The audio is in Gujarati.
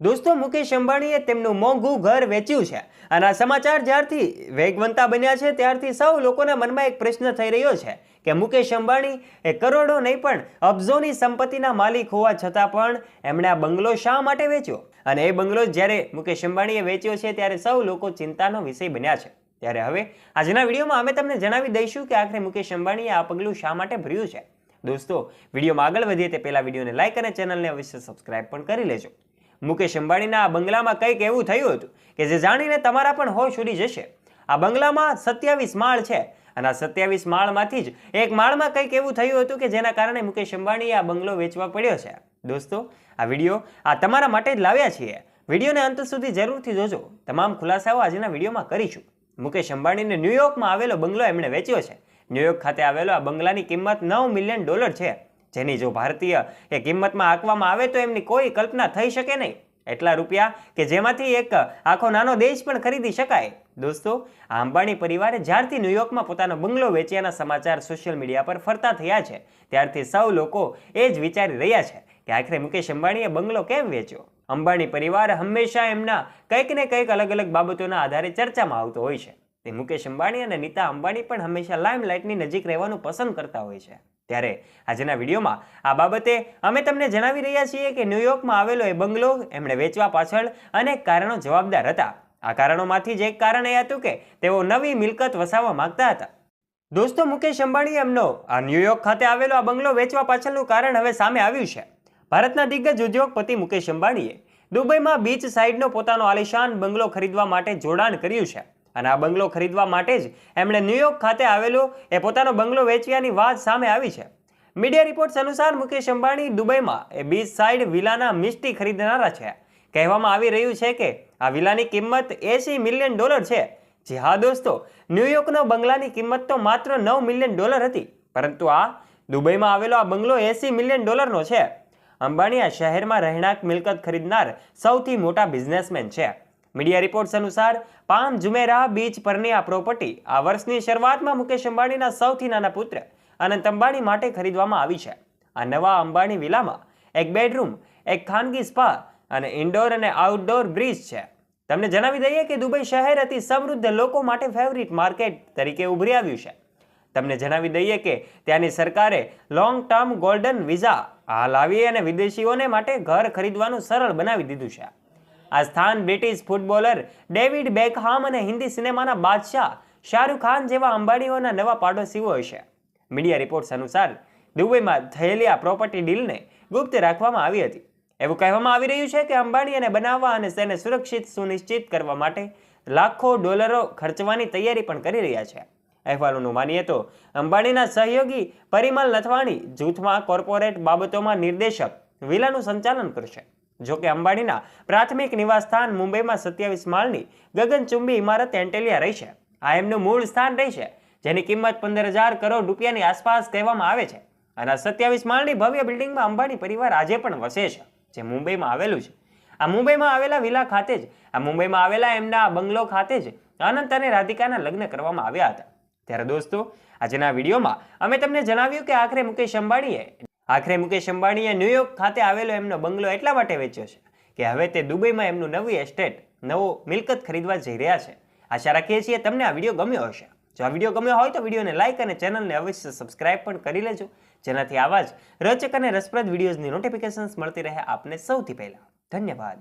દોસ્તો મુકેશ અંબાણીએ તેમનું મોંઘું ઘર વેચ્યું છે. અને આ સમાચાર જ્યારથી વેગવંતા બન્યા છે, ત્યારથી સૌ લોકોના મનમાં એક પ્રશ્ન થઈ રહ્યો છે કે મુકેશ અંબાણી એ કરોડો નહીં પણ અબજોની સંપત્તિના માલિક હોવા છતાં પણ એમણે આ બંગલો શા માટે વેચ્યો? અને એ બંગલો જ્યારે મુકેશ અંબાણીએ વેચ્યો છે, ત્યારે સૌ લોકો ચિંતાનો વિષય બન્યા છે. ત્યારે હવે આજના વિડીયોમાં અમે તમને જણાવી દઈશું કે આખરે મુકેશ અંબાણીએ આ પગલું શા માટે ભર્યું છે. દોસ્તો, વિડીયોમાં આગળ વધીએ તે પહેલા વિડીયોને લાઇક અને ચેનલને અવશ્ય સબસ્ક્રાઇબ પણ કરી લેજો. મુકેશ અંબાણીના આ બંગલામાં કંઈક એવું થયું હતું કે જે જાણીને તમારા પણ હોશ ઉડી જશે. આ બંગલામાં સત્યાવીસ માળ છે અને આ સત્યાવીસ માળમાંથી જ એક માળમાં કંઈક એવું થયું હતું કે જેના કારણે મુકેશ અંબાણીએ આ બંગલો વેચવા પડ્યો છે. દોસ્તો, આ વીડિયો આ તમારા માટે જ લાવ્યા છીએ. વિડીયોને અંત સુધી જરૂરથી જોજો. તમામ ખુલાસાઓ આજના વિડીયોમાં કરીશું. મુકેશ અંબાણીને ન્યૂયોર્કમાં આવેલો બંગલો એમણે વેચ્યો છે. ન્યૂયોર્ક ખાતે આવેલો આ બંગલાની કિંમત નવ મિલિયન ડોલર છે. જેની જો ભારતીય એ કિંમતમાં આંકવામાં આવે તો એમની કોઈ કલ્પના થઈ શકે નહીં. એટલા રૂપિયા કે જેમાંથી એક આખો નાનો દેશ પણ ખરીદી શકાય. દોસ્તો આ અંબાણી પરિવારે જ્યારથી ન્યુયોર્કમાં પોતાનો બંગલો વેચ્યાના સમાચાર સોશિયલ મીડિયા પર ફરતા થયા છે, ત્યારથી સૌ લોકો એ જ વિચારી રહ્યા છે કે આખરે મુકેશ અંબાણીએ બંગલો કેમ વેચ્યો? અંબાણી પરિવાર હંમેશા એમના કંઈક ને કંઈક અલગ અલગ બાબતોના આધારે ચર્ચામાં આવતો હોય છે. તે મુકેશ અંબાણી અને નીતા અંબાણી પણ હંમેશા લાઇમલાઇટની નજીક રહેવાનું પસંદ કરતા હોય છે. ત્યારે આજના વિડીયોમાં આ બાબતે અમે તમને જણાવી રહ્યા છીએ કે ન્યુયોર્કમાં આવેલો એ બંગલો એમણે વેચવા પાછળ અનેક કારણો જવાબદાર હતા. આ કારણોમાંથી જ એક કારણ એ હતું કે તેઓ નવી મિલકત વસાવવા માંગતા હતા. દોસ્તો મુકેશ અંબાણીએ એમનો આ ન્યૂયોર્ક ખાતે આવેલો આ બંગલો વેચવા પાછળનું કારણ હવે સામે આવ્યું છે. ભારતના દિગ્ગજ ઉદ્યોગપતિ મુકેશ અંબાણીએ દુબઈમાં બીચ સાઇડનો પોતાનો આલિશાન બંગલો ખરીદવા માટે જોડાણ કર્યું છે. અને આ બંગલો ખરીદવા માટે જ એમણે ન્યૂયોર્ક ખાતે આવેલો એ પોતાનો બંગલો વેચ્યાની વાત સામે આવી છે. મીડિયા રિપોર્ટ્સ અનુસાર મુકેશ અંબાણી દુબઈમાં એ બીચ સાઇડ વિલાના મિસ્ટી ખરીદનારા છે. કહેવામાં આવી રહ્યું છે કે આ વિલાની કિંમત એસી મિલિયન ડોલર છે. જી હા દોસ્તો ન્યૂયોર્કનો બંગલાની કિંમત તો માત્ર નવ મિલિયન ડોલર હતી, પરંતુ આ દુબઈમાં આવેલો આ બંગલો એસી મિલિયન ડોલરનો છે. અંબાણી આ શહેરમાં રહેણાંક મિલકત ખરીદનાર સૌથી મોટા બિઝનેસમેન છે. મીડિયા રિપોર્ટ્સ અનુસાર, પામ જુમેરા બીચ પરની આ પ્રોપર્ટી આ વર્ષની શરૂઆતમાં મુકેશ અંબાણીના સૌથી નાના પુત્ર અનંત અંબાણી માટે ખરીદવામાં આવી છે. આ નવા અંબાણી વિલામાં એક બેડરૂમ, એક ખાનગી સ્પા અને ઇન્ડોર અને આઉટડોર બ્રિજ છે. તમને જણાવી દઈએ કે દુબઈ શહેર અતિ સમૃદ્ધ લોકો માટે ફેવરિટ માર્કેટ તરીકે ઉભરી આવ્યું છે. તમને જણાવી દઈએ કે ત્યાંની સરકારે લોંગ ટર્મ ગોલ્ડન વિઝા હાલ આવી અને વિદેશીઓને માટે ઘર ખરીદવાનું સરળ બનાવી દીધું છે. આ સ્થાન બ્રિટિશ ફૂટબોલર ડેવિડ બેકહામ અને હિન્દી સિનેમાના બાદશાહ શાહરૂખ ખાન જેવા અંબાણીઓના નવા પાડોશીઓ હશે. મીડિયા રિપોર્ટ્સ અનુસાર દુબઈમાં થયેલી આ પ્રોપર્ટી ડીલને ગુપ્ત રાખવામાં આવી હતી. એવું કહેવામાં આવી રહ્યું છે કે અંબાણીને બનાવવા અને તેને સુરક્ષિત સુનિશ્ચિત કરવા માટે લાખો ડોલરો ખર્ચવાની તૈયારી પણ કરી રહ્યા છે. અહેવાલોનું માનીએ તો અંબાણીના સહયોગી પરિમલ નથવાણી જૂથમાં કોર્પોરેટ બાબતોમાં નિર્દેશક, વિલાનું સંચાલન કરશે. જો કે અંબાણીના પ્રાથમિક નિવાસસ્થાન મુંબઈમાં સત્યાવીસ માળની ગગનચુંબી ઇમારત એન્ટેલિયા રહી છે. આ એમનું મૂળ સ્થાન રહેશે જેની કિંમત પંદર હજાર કરોડ રૂપિયાની આસપાસ કહેવામાં આવે છે. અને સત્યાવીસ માળની ભવ્ય બિલ્ડિંગમાં અંબાણી પરિવાર આજે પણ વસે છે, જે મુંબઈમાં આવેલું છે. આ મુંબઈમાં આવેલા વિલા ખાતે જ, આ મુંબઈમાં આવેલા એમના બંગલો ખાતે જ અનંત અને રાધિકાના લગ્ન કરવામાં આવ્યા હતા. ત્યારે દોસ્તો, આજના વિડીયોમાં અમે તમને જણાવ્યું કે આખરે મુકેશ અંબાણીએ આખરે મુકેશ અંબાણીએ ન્યૂયોર્ક ખાતે આવેલો એમનો બંગલો એટલા માટે વેચ્યો છે કે હવે તે દુબઈમાં એમનું નવી એસ્ટેટ નવો મિલકત ખરીદવા જઈ રહ્યા છે. આશા રાખીએ છીએ તમને આ વીડિયો ગમ્યો હશે. જો આ વીડિયો ગમ્યો હોય તો વિડીયોને લાઇક અને ચેનલને અવશ્ય સબસ્ક્રાઇબ પણ કરી લેજો. જેનાથી આવા જ રચક અને રસપ્રદ વિડીયોઝની નોટિફિકેશન્સ મળતી રહે આપને સૌથી પહેલાં. ધન્યવાદ.